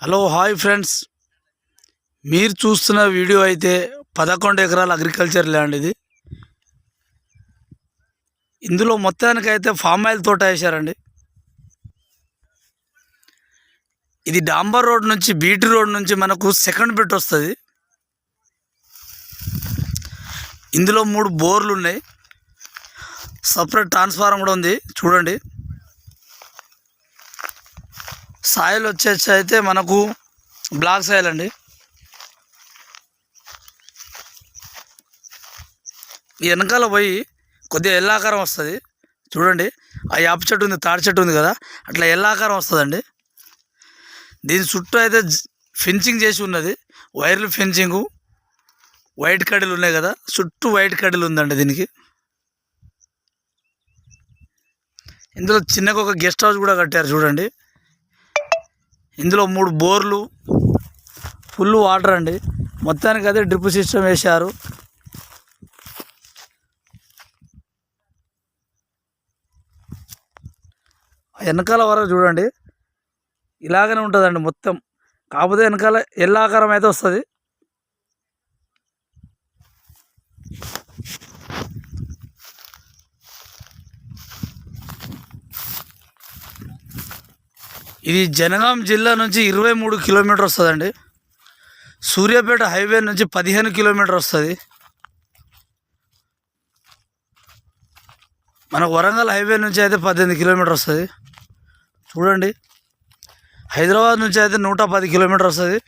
Hello hi friends. మీరు చూస్తున్న video అయితే పదకొండు ఎకరాల అగ్రికల్చర్ ల్యాండ్ ఇది. ఇందులో మొత్తానికి అయితే ఫామ్ ఆయిల్ తోట వేశారండి. ఇది డాంబర్ రోడ్ నుంచి బీటీ రోడ్ నుంచి మనకు సెకండ్ బిట్ వస్తుంది. ఇందులో మూడు బోర్లు ఉన్నాయి. సపరేట్ ట్రాన్స్ఫార్మర్ కూడా ఉంది. చూడండి. సాయిల్ వచ్చేసి అయితే మనకు బ్లాక్ సాయిల్ అండి. ఈ వెనకాల పోయి కొద్దిగా ఎల్లాకారం వస్తుంది. చూడండి ఆ యాప చెట్టు ఉంది తాడి చెట్టు ఉంది కదా అట్లా ఎల్లాకారం వస్తుందండి. దీని చుట్టూ అయితే ఫెన్సింగ్ చేసి ఉన్నది. వైర్లు ఫెన్సింగు వైట్ కడీలు ఉన్నాయి కదా చుట్టూ వైట్ కడీలు ఉందండి దీనికి. ఇందులో చిన్నగా ఒక గెస్ట్ హౌస్ కూడా కట్టారు చూడండి. ఇందులో మూడు బోర్లు ఫుల్ వాటర్ అండి. మొత్తానికి అయితే డ్రిప్ సిస్టమ్ వేశారు. ఆ వెనకాల వరకు చూడండి. ఇలాగనే ఉంటుందండి మొత్తం. కాకపోతే వెనకాల ఎల్లాకారం అయితే వస్తుంది. ఇది జనగాం జిల్లా నుంచి ఇరవై మూడు కిలోమీటర్ వస్తుందండి. సూర్యాపేట హైవే నుంచి పదిహేను కిలోమీటర్ వస్తుంది. మన వరంగల్ హైవే నుంచి అయితే పద్దెనిమిది కిలోమీటర్ వస్తుంది. చూడండి. హైదరాబాద్ నుంచి అయితే నూట పది కిలోమీటర్ వస్తుంది.